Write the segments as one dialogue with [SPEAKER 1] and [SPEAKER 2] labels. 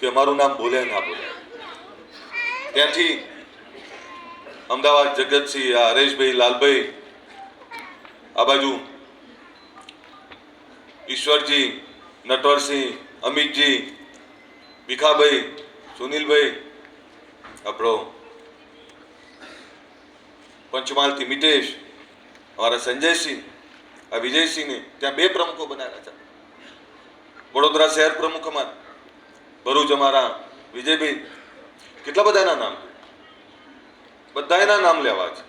[SPEAKER 1] કે અમારું નામ બોલે ના બોલે ત્યાંથી અમદાવાદ જગતસિંહ, આ હરેશભાઈ, લાલભાઈ, આ બાજુ ઈશ્વરજી, નટવરસિંહ, અમિતજી, ભીખાભાઈ, સુનિલભાઈ, આપણો પંચમહાલથી મિતેશ, અમારા સંજયસિંહ, આ વિજયસિંહને ત્યાં બે પ્રમુખો બનાવ્યા છે વડોદરા શહેર પ્રમુખ અમારા. ભરૂચ અમારા વિજયભાઈ. કેટલા બધાના નામ? બધાના નામ લેવા છે.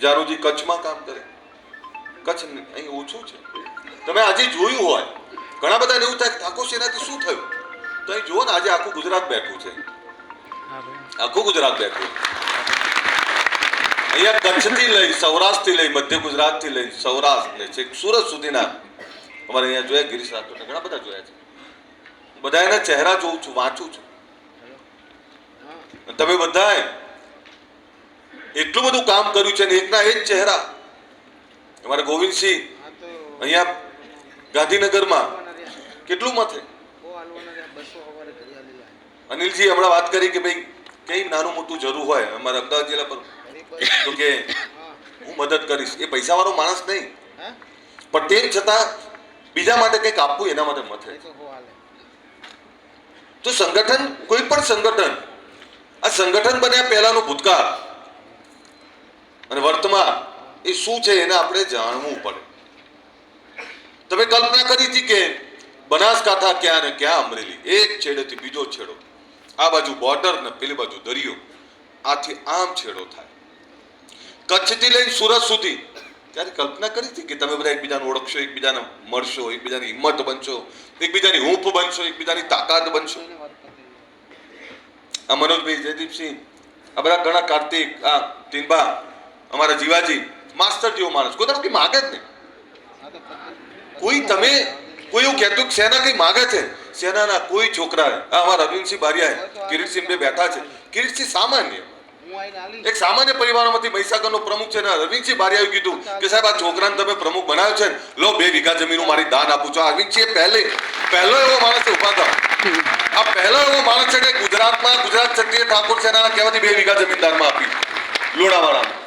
[SPEAKER 1] જારુજી કચ્છમાં કામ કરે. કચ્છ અહીં ઓછું છે. તમે આજે જોયું હોય, ઘણા બધા એવું થાય કે ઠાકોર સેનાથી શું થયું? તો અહીં જુઓ ને, આજે આખું ગુજરાત બેઠું છે. આખું ગુજરાત બેઠું અહીંયા કચ્છથી લઈ, સૌરાષ્ટ્રથી લઈ, મધ્ય ગુજરાતથી લઈ સૌરાષ્ટ્ર ને છેક સુરત સુધીના. અમારે અહીંયા જોયા, ગિરીશ ઘણા બધા જોયા છે. બધા એના ચહેરા જોઉં છું વાંચું છું. તમે બધાએ એટલું બધું કામ કર્યું છે ને એકના એક ચહેરા. અમારા ગોવિંદસિંહ અહીંયા ગાંધીનગરમાં કેટલું મથે? અનિલજી હમણાં વાત કરી કે ભાઈ કઈ નાનું મોટું જરૂર હોય અમારા અમદાવાદ જિલ્લા પર? તો કે હું મદદ કરીશ. એ પૈસાવાળો માણસ નહીં. પણ તેમ છતાં બીજા માટે કંઈક આપવું એના માટે મથે. તો સંગઠન, કોઈ પણ સંગઠન, આ સંગઠન બન્યા પહેલાનો ભૂતકાળ. અને વર્તમાન, એ શું છે એને આપણે જાણવું પડે. તમે કલ્પના કરી હતી કે બનાસકાંઠા ક્યાં ને ક્યાં અમરેલી? એક છેડેથી બીજો છેડો. આ બાજુ બોર્ડર ને પેલી બાજુ દરિયો. આથી આમ છેડો થાય. કચ્છથી લઈને સુરત સુધી ત્યારે કલ્પના કરી હતી કે તમે બધા એકબીજાને ઓળખશો, એકબીજાને મળશો, એકબીજાની હિંમત બનશો, એકબીજાની હૂંફ બનશો, એકબીજાની તાકાત બનશો. આ મનોજભાઈ જયદીપસિંહ, આ બધા ઘણા કાર્તિક, આ ટીનબા અમારા જીવાજી માસ્ટર જેવો માણસ. કોઈ તરફ માગે જ નહીં. કોઈ તમે, કોઈ એવું કહેતું કે સેના કઈ માગે છે? સેનાના કોઈ છોકરા આ અમારા અરવિંદસિંહ બારિયા કિરીટસિંહ બે બેઠા છે. કિરીટસિંહ સામાન્ય. એક સામાન્ય પરિવારમાંથી મહીસાગરનો પ્રમુખ છે ને અરવિંદસિંહ બારિયાએ કીધું કે સાહેબ આ છોકરાને તમે પ્રમુખ બનાવ્યો છે લો બે વીઘા જમીન હું મારી દાન આપું છું. અરવિંદસિંહ પહેલે પહેલો એવો માણસ ઊભા થયો આ પહેલો એવો માણસ છે કે ગુજરાતમાં ગુજરાત ક્ષત્રિય ઠાકોર સેનાના કહેવાથી બે વીઘા જમીન દાનમાં આપી. લોડાવાળામાં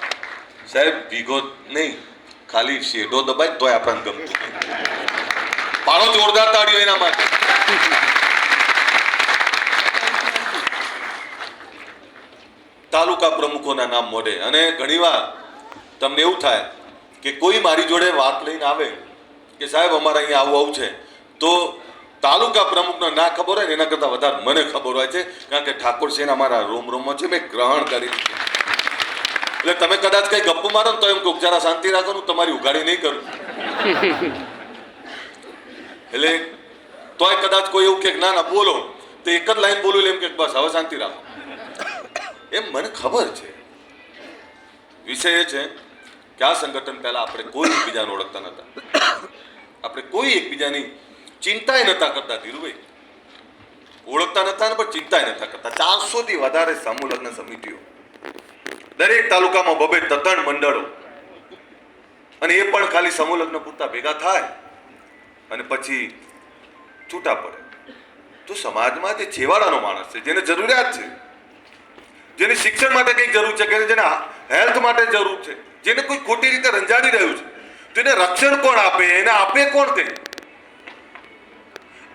[SPEAKER 1] સાહેબ વીઘો નહીં ખાલી શેડો દબાય તોય આપણને ગમતું. પાડો જોરદાર તાળીઓ એના માટે. તાલુકા પ્રમુખોના નામ મોઢે. અને ઘણીવાર તમને એવું થાય કે કોઈ મારી જોડે વાત લઈને આવે કે સાહેબ અમારે અહીંયા આવું આવું છે તો તાલુકા પ્રમુખને ના ખબર હોય ને એના કરતાં વધારે મને ખબર હોય છે કારણ કે ઠાકોર સેના મારા રોમ રોમમાં છે મેં ગ્રહણ કરી એટલે તમે કદાચ કઈ ગપ્પો મારો ને તો એમ કહું જરા શાંતિ રાખો ને હું તમારી ઉગાડી નહીં કરું. એટલે તોય કદાચ કોઈ એવું કે ના ના બોલો. તો એક જ લાઈન બોલું એમ કે બસ હવે શાંતિ રાખો. એમ મને ખબર છે. વિષય એ છે કે આ સંગઠન પહેલા આપણે કોઈ એકબીજાને ઓળખતા નતા આપણે કોઈ એકબીજાની ચિંતાય નતા કરતા, ધીરુભાઈ. ઓળખતા નતા ને પણ ચિંતાય નતા કરતા. ચારસો થી વધારે સમૂહ સમિતિઓ. દરેક તાલુકામાં બબે તત્ણ મંડળો. અને એ પણ ખાલી સમૂહ પૂરતા ભેગા થાય અને પછી છૂટા પડે. તો સમાજમાં જે છેવાડાનો માણસ છે, જેને જરૂરિયાત છે જેને શિક્ષણ માટે કંઈક જરૂર છે કે જેને હેલ્થ માટે જરૂર છે, જેને કોઈ ખોટી રીતે રંજાડી રહ્યું છે, તો એને રક્ષણ કોણ આપે, એને આપે કોણ તે?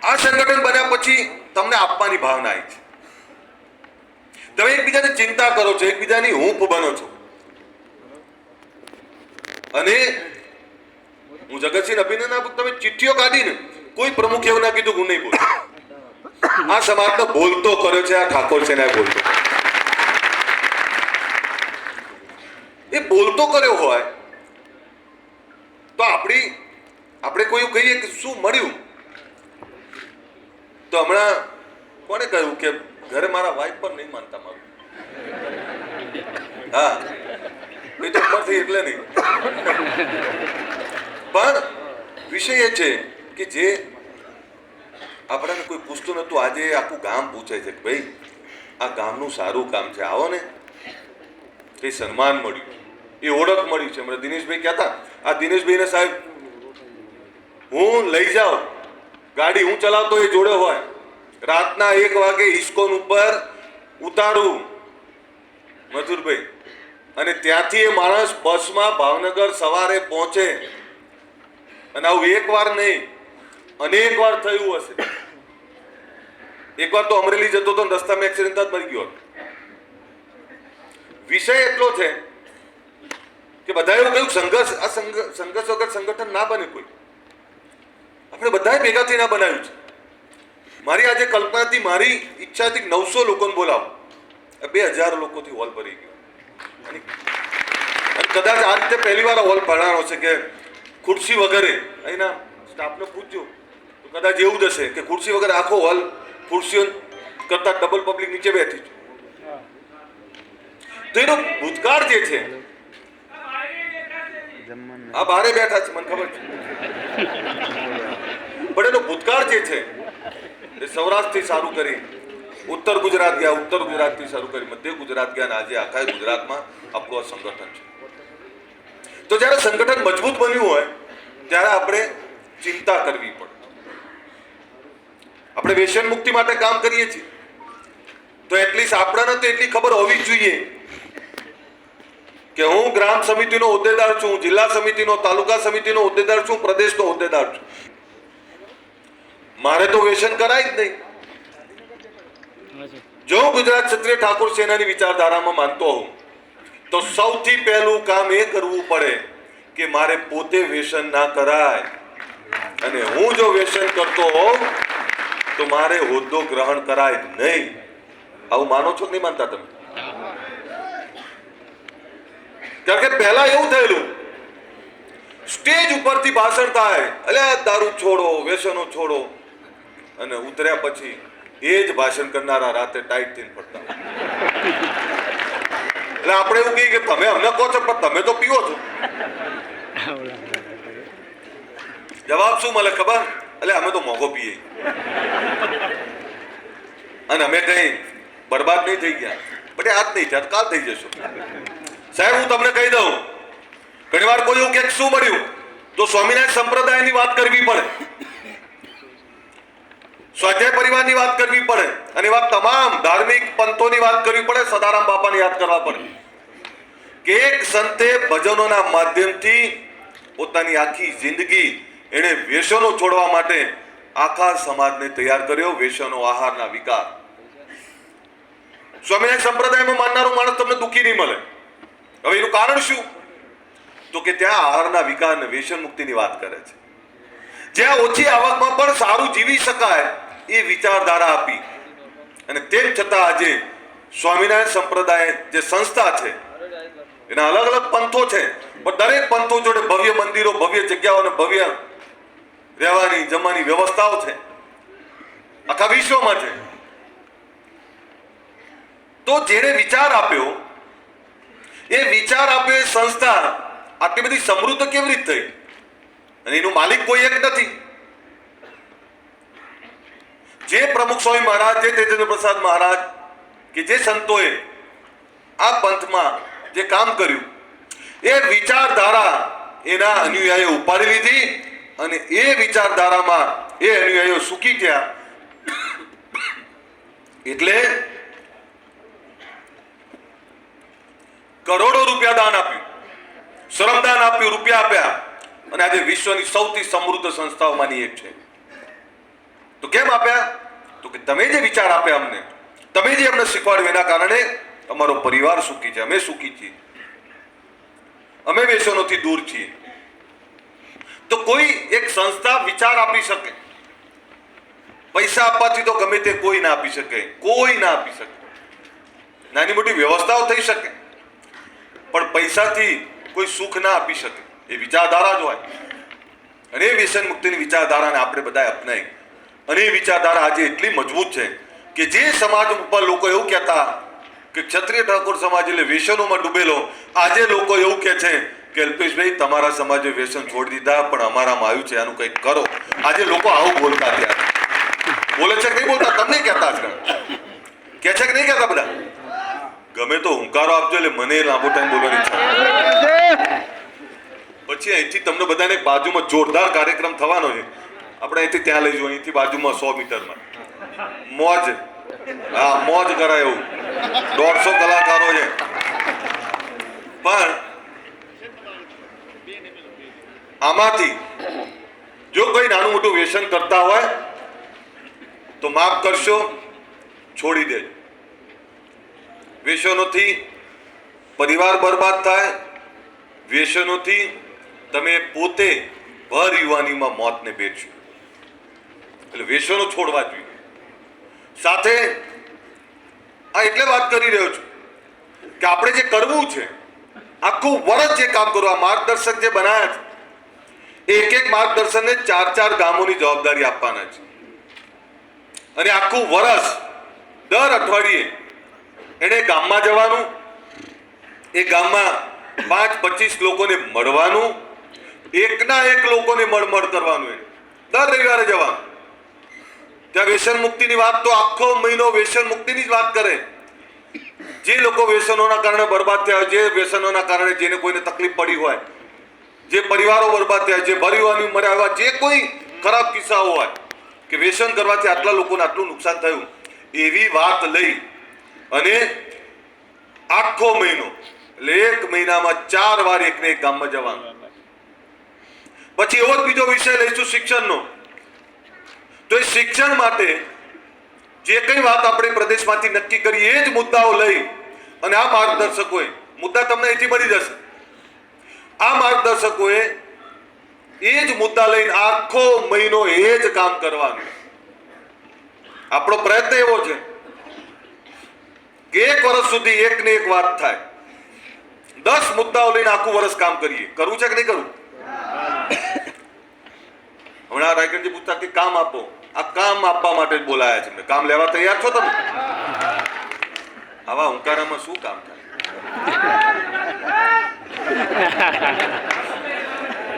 [SPEAKER 1] આ સંગઠન બન્યા પછી તમને આપવાની ભાવના આવી છે. તમે એકબીજાની ચિંતા કરો છો, એકબીજાની હૂંફ બનો છો. અને હું જગતસિંહ અભિનંદન આપું તમે ચિઠ્ઠીઓ કાઢીને કોઈ પ્રમુખ એવું ના કીધું, હું નહીં બોલું. આ સમાજનો બોલતો કર્યો છે, આ ઠાકોર સેનાએ બોલતો એ બોલતો કર્યો હોય. તો આપણી, આપણે કોઈ એવું કહીએ કે શું મળ્યું? તો હમણાં કોને કહ્યું કે ઘરે મારા વાઈફ પર નહીં માનતા મારું? હા. એ તો ઉપરથી એટલે નહીં. પણ વિષય એ છે કે જે આપણને કોઈ પૂછતું નતું આજે આખું ગામ પૂછે છે કે ભાઈ, આ ગામનું સારું કામ છે. આવો ને. તે સન્માન મળ્યું. એ ઓળખ મળી છે. મને દિનેશભાઈ કહેતા, આ દિનેશભાઈને સાહેબ, હું લઈ જાઉં. ગાડી હું ચલાવતો એ જોડે હોય. રાતના એક વાગે ઇસ્કોન ઉપર ઉતારું. મથુરભાઈ અને ત્યાંથી એ માણસ બસમાં ભાવનગર સવારે પહોંચે. અને આવું એક વાર નહીં, અનેક વાર થયું હશે. એકવાર તો અમરેલી જતો તો ને રસ્તામાં એક્સિડન્ટ જ મરી ગયો વિષય એટલો છે કે બધા કહ્યું, સંઘર્ષ આ સંઘ- સંઘર્ષ વગર સંગઠન ના બને કોઈ. આપણે બધાએ ભેગા થઈને બનાવ્યું છે. મારી આજે કલ્પનાથી, મારી ઈચ્છા હતી નવસો લોકોને બોલાવો. બે હજાર લોકોથી હોલ ભરી ગયો. અને કદાચ આ રીતે પહેલી વાર હોલ ભરવાનો છે કે ખુરશી વગેરે, અહીંના સ્ટાફને પૂછજો. તો કદાચ એવું જ હશે કે ખુરશી વગર આખો હોલ ખુરશીઓ કરતા ડબલ પબ્લિક નીચે બેઠી છે. તો એનો ભૂતકાળ જે છે આ બારે બેઠા છે, મને ખબર છે. પણ એનો ભૂતકાળ જે છે, એ સૌરાષ્ટ્રથી સારું કરી, ઉત્તર ગુજરાત ગયા, ઉત્તર ગુજરાતથી શરૂ કરી, મધ્ય ગુજરાત ગયા અને આજે આખા ગુજરાતમાં આપણું આ સંગઠન છે. તો જ્યારે સંગઠન મજબૂત બન્યું હોય, ત્યારે આપણે ચિંતા કરવી પડે. આપણે વ્યસન મુક્તિ માટે કામ કરીએ છીએ. તો એટલીસ્ટ આપણને તો એટલી ખબર હોવી જ જોઈએ કે હું ગ્રામ સમિતિનો હોદ્દેદાર છું, જિલ્લા સમિતિનો, તાલુકા સમિતિનો હોદ્દેદાર છું, પ્રદેશનો હોદ્દેદાર છું. મારે તો વેશન કરાય જ નહીં. જો ગુજરાત ક્ષત્રિય ઠાકોર સેનાની વિચારધારામાં માનતો હોઉં, તો સૌથી પહેલું કામ એ કરવું પડે કે મારે પોતે વ્યસન ના કરાય. અને હું જો વ્યસન કરતો હોઉં, તો મારે હોદ્દો ગ્રહણ કરાય નહીં. આવું માનો છો કે નહીં માનતા તમે? કારણ કે પહેલા એવું થયેલું, સ્ટેજ ઉપરથી ભાષણ થાય અલ્યા દારૂ છોડો, વ્યસનો છોડો, અને ઉતર્યા પછી એ જ ભાષણ કરનારા રાતે ટાઈટ થઈને પડતા એટલે આપણે એવું કહીએ કે તમે અમને કહો છો, પણ તમે તો પીવો છો. જવાબ શું મળે ખબર? એટલે અમે તો મોંઘો પીએ. અને અમે કઈ બરબાદ નહીં થઈ ગયા. બટ આજ નહીં થયા કાલ થઈ જશો. સાહેબ, હું તમને કહી દઉં. ઘણી વાર કોઈ એવું કે શું મળ્યું? તો સ્વામિનારાયણ સંપ્રદાયની વાત કરવી પડે. સ્વાધ્યાય પરિવારની વાત કરવી પડે. અને એવા તમામ ધાર્મિક પંથોની વાત કરવી પડે, સદારામ બાપાને યાદ કરવા પડે. કે એક સંતે ભજનોના માધ્યમથી પોતાની આખી જિંદગી એણે વ્યસનો છોડવા માટે આખા સમાજને તૈયાર કર્યો વેસનો આહારના વિકાર. સ્વામિનારાયણ સંપ્રદાયમાં માનનારો માણસ તમને દુઃખી નહીં મળે. હવે એનું કારણ શું? તો કે ત્યાં આહારના વિકાર અને વ્યસન મુક્તિની વાત કરે છે. જ્યાં ઓછી આવકમાં પણ સારું જીવી શકાય એ વિચારધારા આપી. અને તેમ છતાં આજે સ્વામિનારાયણ સંપ્રદાય જે સંસ્થા છે, એના અલગ અલગ પંથો છે, પણ દરેક પંથો જોડે ભવ્ય મંદિરો, ભવ્ય જગ્યાઓ અને ભવ્ય રહેવાની, જમવાની વ્યવસ્થાઓ છે. આખા વિશ્વમાં છે. તો જેણે વિચાર આપ્યો એ વિચાર આપ્યો એ સંસ્થા. આટલી બધી સમૃદ્ધ કેવી રીતે થઈ? અને એનું માલિક કોઈ એક નથી. જે પ્રમુખ સ્વામી મહારાજ, જે તેજેન્દ્ર પ્રસાદ મહારાજ કે જે સંતોએ આ પંથમાં જે કામ કર્યું, એ વિચારધારા એના અનુયાયીઓ ઉપાડી લીધી અને એ વિચારધારામાં એ અનુયાયીઓ સુખી થયા એટલે કરોડો રૂપિયા દાન આપ્યું શ્રમદાન આપ્યું રૂપિયા આપ્યા. અને આજે વિશ્વની સૌથી સમૃદ્ધ સંસ્થાઓમાંની એક છે. તો કેમ આપ્યા? તો કે તમે જે વિચાર આપ્યા અમને, તમે જે અમને શીખવાડ્યું એના કારણે અમારો પરિવાર સુખી છે, અમે સુખી છીએ. અમે વ્યસનોથી દૂર છીએ. તો કોઈ એક સંસ્થા વિચાર આપી શકે? પૈસા આપવાથી તો ગમે તે કોઈ ના આપી શકે, કોઈ ના આપી શકે. નાની મોટી વ્યવસ્થાઓ થઈ શકે. પણ પૈસાથી કોઈ સુખ ના આપી શકે. એ વિચારધારા જ હોય. અને એ વ્યસન મુક્તિની વિચારધારાને આપણે બધાએ અપનાવી. અને એ વિચારધારા આજે એટલી મજબૂત છે કે જે સમાજ ઉપર લોકો એવું કહેતા કે ક્ષત્રિય ઠાકોર સમાજ એટલે વ્યસનોમાં ડૂબેલો, આજે લોકો એવું કહે છે કે, અલ્પેશભાઈ, તમારા સમાજે વ્યસન છોડી દીધા, પણ અમારામાં આવ્યું છે, આનું કંઈક કરો. આજે લોકો આવું બોલતા ત્યારે બોલે છે કે નહીં બોલતા? તમને કહેતા છે કે છે કે નહીં કહેતા બધા? ગમે તો હુંકારો આપજો એટલે મને લાંબો ટાઈમ બોલવાની ઈચ્છા પછી અહીંથી તમને બધાને બાજુમાં જોરદાર કાર્યક્રમ થવાનો છે. આપણે અહીંથી ત્યાં લઈ જવું અહીંથી બાજુમાં સો મીટરમાં. મોજ. હા, મોજ કરાય એવું. દોઢસો કલાકારો છે. પણ આમાંથી જો કોઈ નાનું મોટું વ્યસન કરતા હોય, તો માફ કરશો, છોડી દેજો. વ્યસનોથી પરિવાર બરબાદ થાય, વ્યસનોથી તમે પોતે ભર યુવાનીમાં મોતને ભેટશો એટલે વેસનો છોડવા જોઈએ. સાથે આ એટલે વાત કરી રહ્યો છું કે આપણે જે કરવું છે, આખું વર્ષ જે કામ કરવું આ માર્ગદર્શક જે બનાવ્યા છે, એક એક માર્ગદર્શનને ચાર ચાર ગામોની જવાબદારી આપવાના છે. અને આખું વર્ષ દર અઠવાડિયે એને ગામમાં જવાનું, એ ગામમાં પાંચ પચીસ લોકોને મળવાનું એકના એક લોકોને મળમળ કરવાનું એ દર રવિવારે જવાનું. ત્યાં વ્યસન મુક્તિની વાત તો આખો મહિનો વ્યસન મુક્તિની જ વાત કરે. જે લોકો વ્યસનોના કારણે બરબાદ થયા જે વ્યસનોના કારણે જેને કોઈને તકલીફ પડી હોય, જે પરિવારો બરબાદ થયા જે ભરી મર્યા હોય, જે કોઈ ખરાબ કિસ્સાઓ હોય, કે વ્યસન કરવાથી આટલા લોકોને આટલું નુકસાન થયું, એવી વાત લઈ અને આખો મહિનો, એટલે એક મહિનામાં ચાર વાર એકને એક ગામમાં જવાનું. પછી એવો જ બીજો વિષય લઈશું શિક્ષણનો. તો એ શિક્ષણ માટે જે કઈ વાત આપણે પ્રદેશમાંથી નક્કી કરી એ જ મુદ્દાઓ લઈ અને આ માર્ગદર્શકોએ, મુદ્દા તમને અહીંથી મળી જશે. આ માર્ગદર્શકોએ એ જ મુદ્દા લઈને આખો મહિનો એ જ કામ કરવાનું. આપણો પ્રયત્ન એવો છે કે એક વર્ષ સુધી એક ને એક વાત થાય. દસ મુદ્દાઓ લઈને આખું વર્ષ કામ કરીએ. કરવું છે કે નહીં કરવું? હમણાં રાયગઢજી પૂછતા કે કામ આપો. આ કામ આપવા માટે જ બોલાયા છે કામ લેવા તૈયાર છો તમે? આવા હુંકારામાં શું કામ થાય?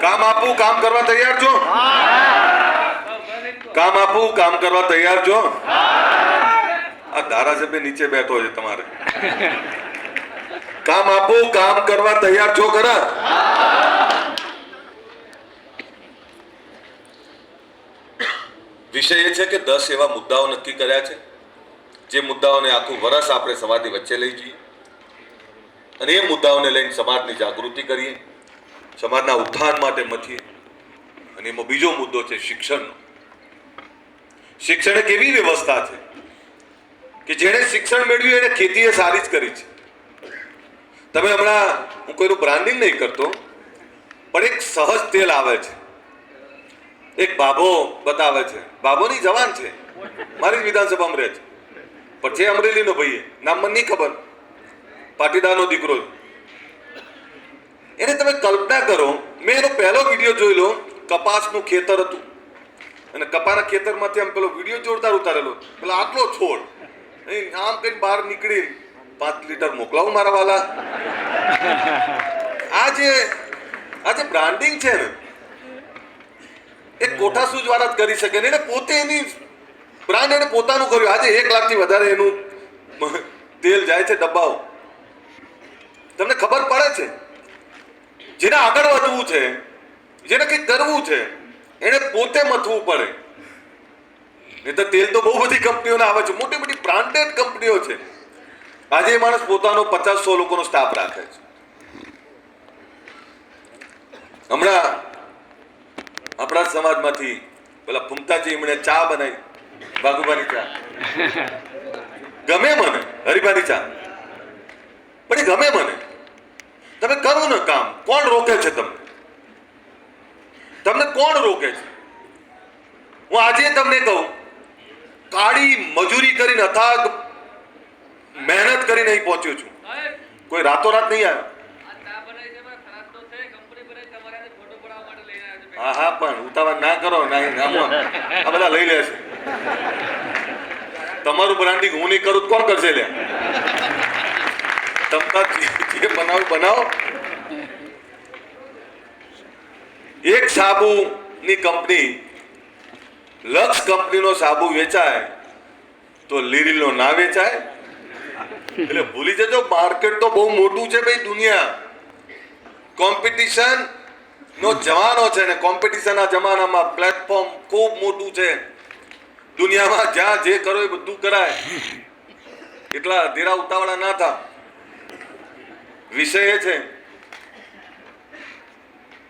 [SPEAKER 1] કામ આપું, કામ કરવા તૈયાર છો? કામ આપું, કામ કરવા તૈયાર છો? આ ધારાસભ્ય નીચે બેઠો છે તમારે. કામ આપું, કામ કરવા તૈયાર છો ખરા? વિષય એ છે કે દસ એવા મુદ્દાઓ નક્કી કર્યા છે, જે મુદ્દાઓને આખું વરસ આપણે સમાજની વચ્ચે લઈ જઈએ. અને એ મુદ્દાઓને લઈને સમાજની જાગૃતિ કરીએ, સમાજના ઉત્થાન માટે મથીએ. અને એમાં બીજો મુદ્દો છે શિક્ષણનો. શિક્ષણ એક એવી વ્યવસ્થા છે કે જેણે શિક્ષણ મેળવ્યું એને ખેતી એ સારી જ કરી છે. તમે હમણાં, હું કોઈનું બ્રાન્ડિંગ નહીં કરતો, પણ એક સહજ તેલ આવે છે. એક બાબો બતાવે છે. બાબોની જવાન છે. મારી જ વિધાનસભામાં રહે છે પણ છે અમરેલીનો ભાઈ. નામ મને નહીં ખબર. પાટીદારનો દીકરો. એને તમે કલ્પના કરો, મેં એનો પહેલો વીડિયો જોઈ લો, કપાસનું ખેતર હતું. અને કપાના ખેતરમાંથી આમ પેલો વીડિયો જોરદાર ઉતારેલો. પેલો આટલો છોડ. અહીં આમ કઈ બહાર નીકળી પાંચ લીટર મોકલાવું મારા વાલા. આ જે આ જે બ્રાન્ડિંગ છે ને એ કોઠા સૂજ વાળા જ કરી શકે એને પોતે એની બ્રાન્ડ એને પોતાનું કર્યું. આજે એક લાખથી વધારે એનું તેલ જાય છે ડબ્બાઓ. તમને ખબર પડે છે, જેને આગળ વધવું છે, જેને કંઈક કરવું છે, એને પોતે મથવું પડે. નહીં તો તેલ તો બહુ બધી કંપનીઓને આવે છે. મોટી મોટી બ્રાન્ડેડ કંપનીઓ છે. આજે એ માણસ પોતાનો પચાસ સો લોકોનો સ્ટાફ રાખે છે. હમણાં આપણા સમાજમાંથી પેલા ફૂમતાજી એમણે ચા બનાવી. બાગુબાની ચા. ગમે મને, હરિભાની ચા. પણ ગમે મને. તમે કરો ને કામ. કોણ રોકે છે તમને? તમને કોણ રોકે છે? હું આજે તમને કહું, કાળી મજૂરી કરીને અથાગ મહેનત કરીને અહીં પહોંચ્યો છું. કોઈ રાતોરાત નહીં આવ્યો. હા હા, પણ ઉતાવળ ના કરો, નહીં આ બધા લઈ લેશે તમારું બ્રાન્ડિંગ હું નહીં કરું કોણ કરશે લે તમતા જે- બનાવો બનાવો. એક સાબુની કંપની, લક્ષ કંપનીનો સાબુ વેચાય તો લીરીલનો ના વેચાય. એટલે ભૂલી જજો માર્કેટ તો બહુ મોટું છે ભાઈ દુનિયા. કોમ્પિટિશન નો જમાનો છે ને કોમ્પિટિશનના જમાનામાં પ્લેટફોર્મ ખૂબ મોટું છે. દુનિયામાં જ્યાં જે કરો એ બધું કરાય. એટલા અધેરા ઉતાવળા ના થા વિષય એ છે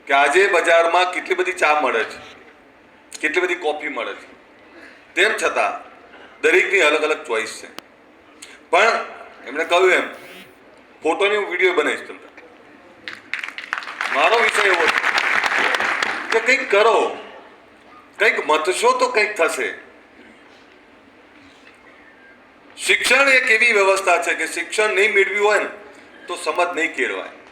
[SPEAKER 1] કે આજે બજારમાં કેટલી બધી ચા મળે છે. કેટલી બધી કોફી મળે છે. તેમ છતાં દરેકની અલગ અલગ ચોઈસ છે. પણ એમણે કહ્યું એમ, ફોટોની હું વીડિયો બનાવીશ તમને. મારો વિષય એવો છે કે કંઈક કરો. કંઈક મથશો તો કંઈક થશે. શિક્ષણ એક એવી વ્યવસ્થા છે કે શિક્ષણ નહીં મેળવ્યું હોય ને તો સમજ નહીં કેળવાય.